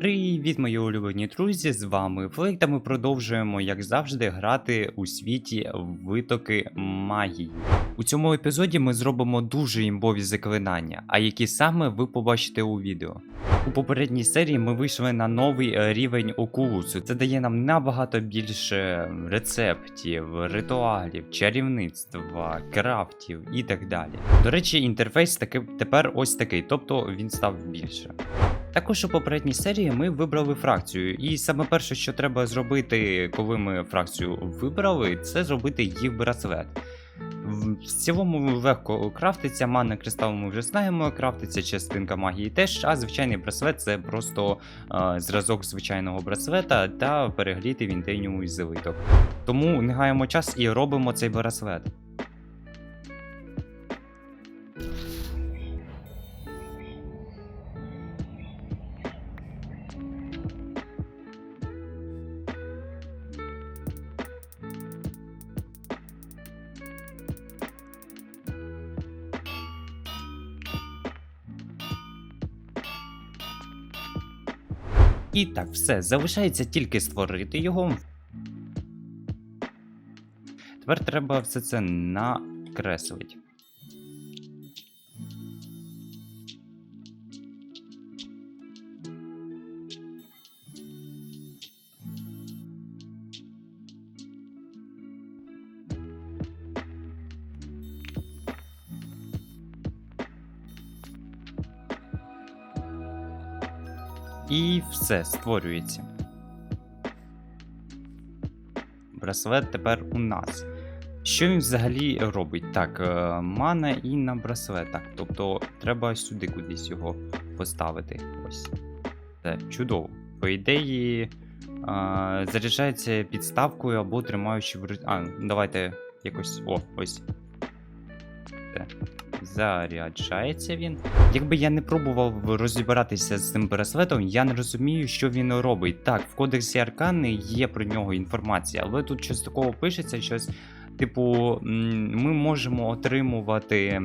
Привіт, мої улюблені друзі! З вами Флейк, та ми продовжуємо, як завжди, грати у світі витоки магії. У цьому епізоді ми зробимо дуже імбові заклинання, а які саме ви побачите у відео. У попередній серії ми вийшли на новий е, рівень окулусу. Це дає нам набагато більше рецептів, ритуалів, чарівництва, крафтів і так далі. До речі, інтерфейс таки тепер ось такий, тобто він став більше. Також у попередній серії ми вибрали фракцію, і саме перше, що треба зробити, коли ми фракцію вибрали, це зробити їх браслет. В цілому легко крафтиться, мана кристал ми вже знаємо, крафтиться частинка магії теж, а звичайний браслет це просто е, зразок звичайного браслета та перегліти вінтейнюму зелиток. Тому не гаємо час і робимо цей браслет. І так, все, залишається тільки створити його. Тепер треба все це накреслити. І все створюється. Браслет тепер у нас. Що він взагалі робить? Так, е, мана і на браслет. Так, тобто треба сюди кудись його поставити. Ось. Це чудово. По ідеї, заряджається підставкою або тримаючи в А, давайте якось. О, ось. Це. Заряджається він. Якби я не пробував розібратися з цим браслетом, я не розумію, що він робить. Так, в кодексі Аркани є про нього інформація, але тут щось такого пишеться, щось, типу, ми можемо отримувати.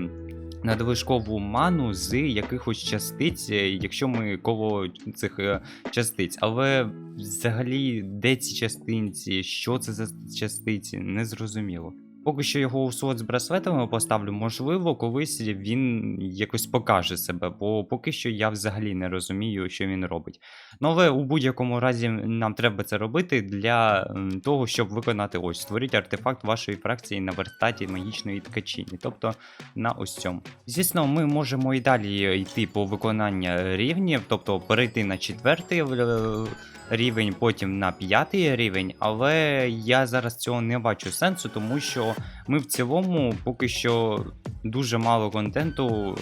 Надлишкову ману з якихось частиць, е, якщо ми коло цих е, частиць. Але взагалі, де ці частинці, що це за частиці, не зрозуміло. Поки що його у з браслетами поставлю, можливо, колись він якось покаже себе, бо поки що я взагалі не розумію, що він робить. Ну але у будь-якому разі нам треба це робити для того, щоб виконати ось створіть артефакт вашої фракції на верстаті магічної ткачині, тобто на ось цьому. Звісно, ми можемо і далі йти по виконання рівнів, тобто перейти на четвертий е, рівень, потім на п'ятий рівень, але я зараз цього не бачу сенсу, тому що ми в цілому поки що дуже мало контенту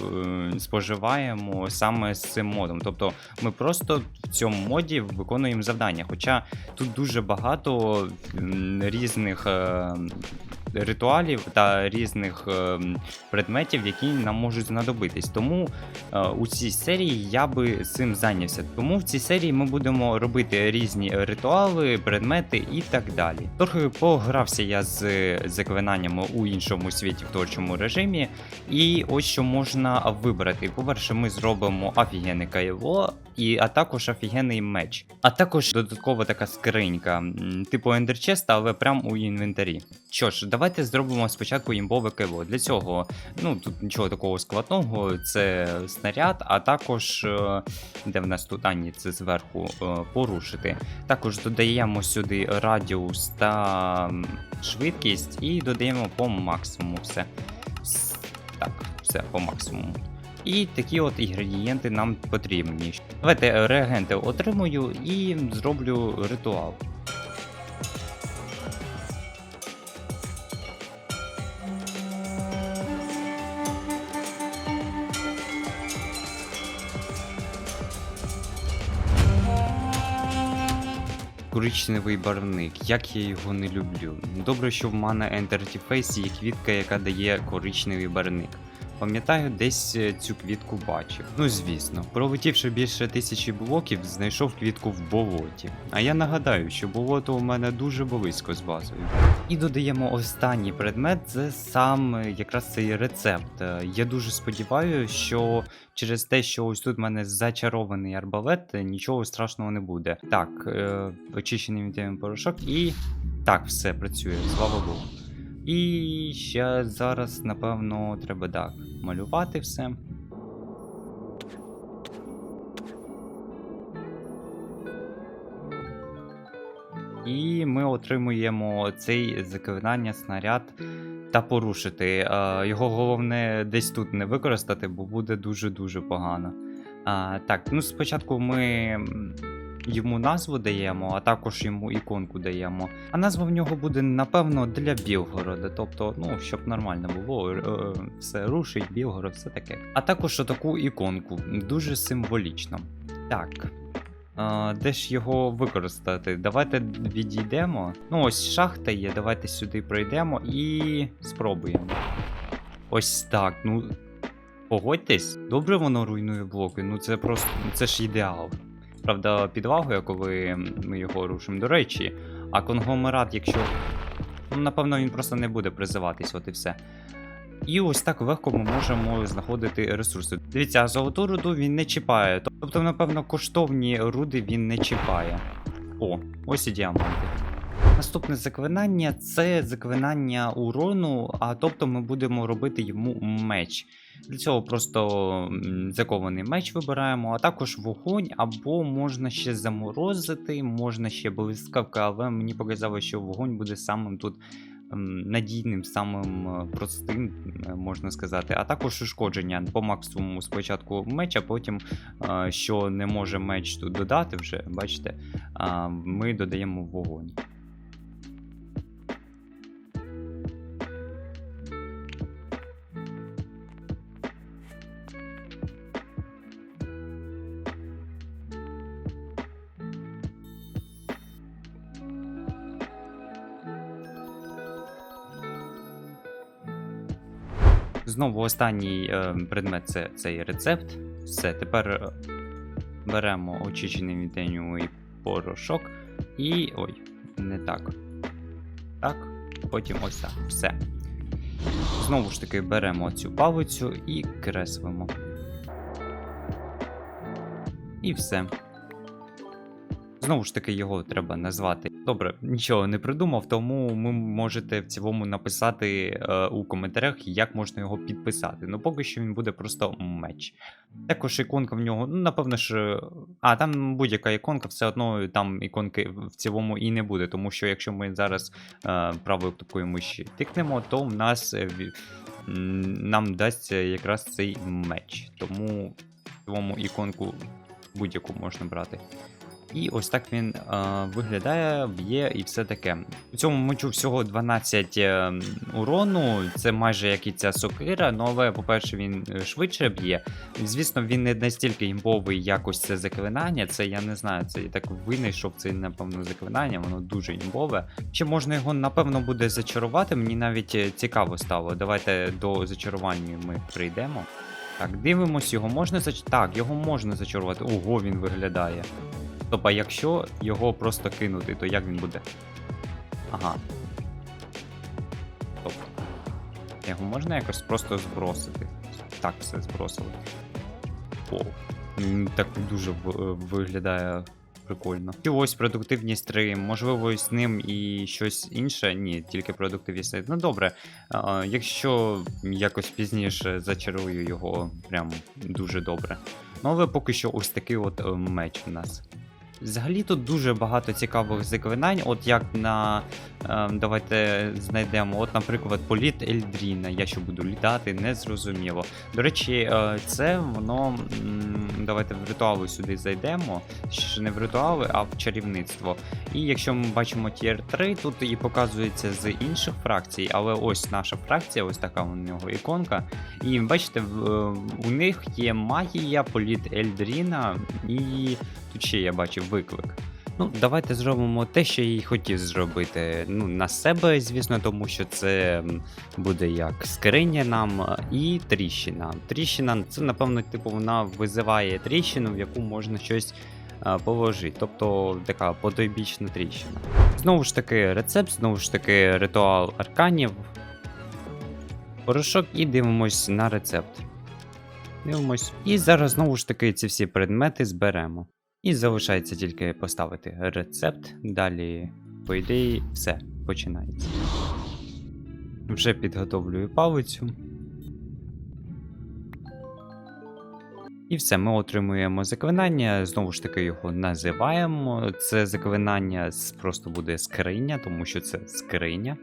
е, споживаємо саме з цим модом. Тобто ми просто в цьому моді виконуємо завдання. Хоча тут дуже багато різних. Ритуалів та різних е, предметів, які нам можуть знадобитись. Тому е, у цій серії я би цим зайнявся. Тому в цій серії ми будемо робити різні ритуали, предмети і так далі. Трохи погрався я з заклинаннями у іншому світі в творчому режимі, і ось що можна вибрати. По-перше, ми зробимо офігенне кайло, і, а також офігенний меч. А також додаткова така скринька, типу ендерчеста, але прям у інвентарі. Що ж, давайте зробимо спочатку імбове кайло. Для цього, ну тут нічого такого складного, це снаряд, а також, е, де в нас тут а, ні, це зверху е, порушити. Також додаємо сюди радіус та швидкість і додаємо по максимуму все. Так, все по максимуму. І такі от інгредієнти нам потрібні. Давайте е, реагенти отримую і зроблю ритуал. Коричневий барвник, як я його не люблю. Добре, що в мене Enter Interface є квітка, яка дає коричневий барвник. Пам'ятаю, десь е, цю квітку бачив. Ну звісно, пролетівши більше тисячі блоків, знайшов квітку в болоті. А я нагадаю, що болото у мене дуже близько з базою. І додаємо останній предмет, це сам е, якраз цей рецепт. Е, Я дуже сподіваюся, що через те, що ось тут в мене зачарований арбалет, нічого страшного не буде. Так, очищений вітамін порошок і. Так, все працює, слава Богу. І ще зараз, напевно, треба так малювати все. І ми отримуємо цей заклинання снаряд та порушити. Його головне десь тут не використати, бо буде дуже-дуже погано. Так, ну спочатку ми йому назву даємо, а також йому іконку даємо. А назва в нього буде, напевно, для Білгорода. Тобто, ну, щоб нормально було, е, все рушить, Білгород, все таке. А також таку іконку, дуже символічно. Так. Де ж його використати? Давайте відійдемо. Ну, ось шахта є, давайте сюди пройдемо і спробуємо. Ось так. Ну, погодьтесь, добре воно руйнує блоки. Ну це просто це ж ідеал. Правда, підлагує, коли ми його рушимо. До речі, а конгломерат, якщо. Ну, напевно, він просто не буде призиватись, от і все. І ось так легко ми можемо знаходити ресурси. Дивіться, золоту руду він не чіпає. Тобто, напевно, коштовні руди він не чіпає. О, ось і діаманти. Наступне заклинання це заклинання урону, а тобто ми будемо робити йому меч. Для цього просто закований меч вибираємо, а також вогонь, або можна ще заморозити, можна ще блискавка, але мені показало, що вогонь буде самим тут надійним, самим е, простим, е, можна сказати, а також ушкодження по максимуму спочатку меч, а потім, е, що не може меч тут додати вже, бачите, ми додаємо вогонь. Знову останній е, предмет це цей рецепт. Все, тепер е, беремо очищений вітенювий порошок і. ой, не так. Так, потім ось так. Все. Знову ж таки беремо цю палицю і креслимо. І все. Знову ж таки, його треба назвати. Добре, нічого не придумав, тому ви можете в цілому написати е, у коментарях, як можна його підписати. Ну, поки що він буде просто меч. Також іконка в нього, ну, напевно ж. А, там будь-яка іконка, все одно там іконки в цілому і не буде, тому що якщо ми зараз е, правою кнопкою миші тикнемо, то в нас е, нам дасть якраз цей меч. Тому в цілому іконку будь-яку можна брати. І ось так він е, виглядає, б'є і все таке. У цьому мечу всього 12 е, урону, це майже як і ця сокира, ну але, по-перше, він е, швидше б'є. Звісно, він не настільки імбовий, як ось це заклинання. Це я не знаю, це я так винайшов це, напевно, заклинання, воно дуже імбове. Чи можна його, напевно, буде зачарувати? Мені навіть е, цікаво стало. Давайте до зачарування ми прийдемо. Так, дивимось, його можна зач... Так, його можна зачарувати. Ого, він виглядає. Тобто, а якщо його просто кинути, то як він буде? Ага. Тобто. Його можна якось просто збросити. Так, все збросили. О, так дуже виглядає прикольно. І ось продуктивність 3. Можливо, з ним і щось інше. Ні, тільки продуктивність 3. Ну добре. Якщо якось пізніше зачарую його прям дуже добре. Ну, але поки що ось такий от е, меч у нас. Взагалі тут дуже багато цікавих заклинань. От як на. Е, давайте знайдемо. От, наприклад, політ Ельдріна. Я що буду літати, не зрозуміло. До речі, е, це воно. Давайте в ритуали сюди зайдемо. Ще не в ритуали, а в чарівництво. І якщо ми бачимо тір 3, тут і показується з інших фракцій, але ось наша фракція, ось така у нього іконка. І бачите, в- е, у них є магія, політ Ельдріна і тут ще я бачив виклик. Ну, давайте зробимо те, що і хотів зробити. Ну, на себе, звісно, тому що це буде як скриня нам і тріщина. Тріщина це, напевно, типу, вона визиває тріщину, в яку можна щось положити. Тобто така потойбічна тріщина. Знову ж таки, рецепт, знову ж таки, ритуал арканів. Порошок і дивимось на рецепт. Дивимось. І зараз знову ж таки ці всі предмети зберемо. І залишається тільки поставити рецепт. Далі, по ідеї, все починається. Вже підготовлюю палицю. І все, ми отримуємо заклинання. Знову ж таки, його називаємо. Це заклинання просто буде скриня, тому що це скриня.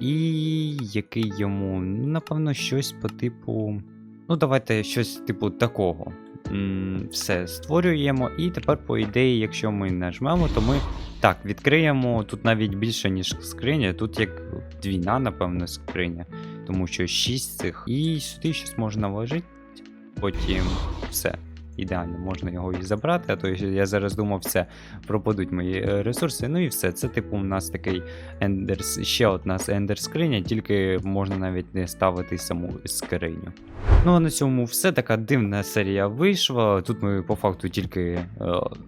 І який йому, ну, напевно, щось по типу. Ну, давайте щось типу такого. Все створюємо, і тепер, по ідеї, якщо ми нажмемо, то ми так відкриємо тут навіть більше, ніж скриня. Тут як двійна, напевно, скриня, тому що 6 цих. І сюди щось можна вложити. Потім все. Ідеально, можна його і забрати, а то я зараз думав, все, пропадуть мої е, ресурси. Ну і все. Це типу у нас такий ендер, ще одна з ендер скриня, тільки можна навіть не ставити саму скриню. Ну а на цьому все така дивна серія вийшла. Тут ми по факту тільки е,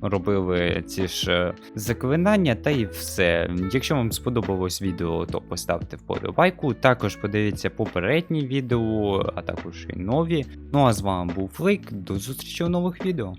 робили ці ж е, заклинання, та і все. Якщо вам сподобалось відео, то поставте вподобайку. Також подивіться попередні відео, а також і нові. Ну а з вами був Флейк. До зустрічі у нових відео.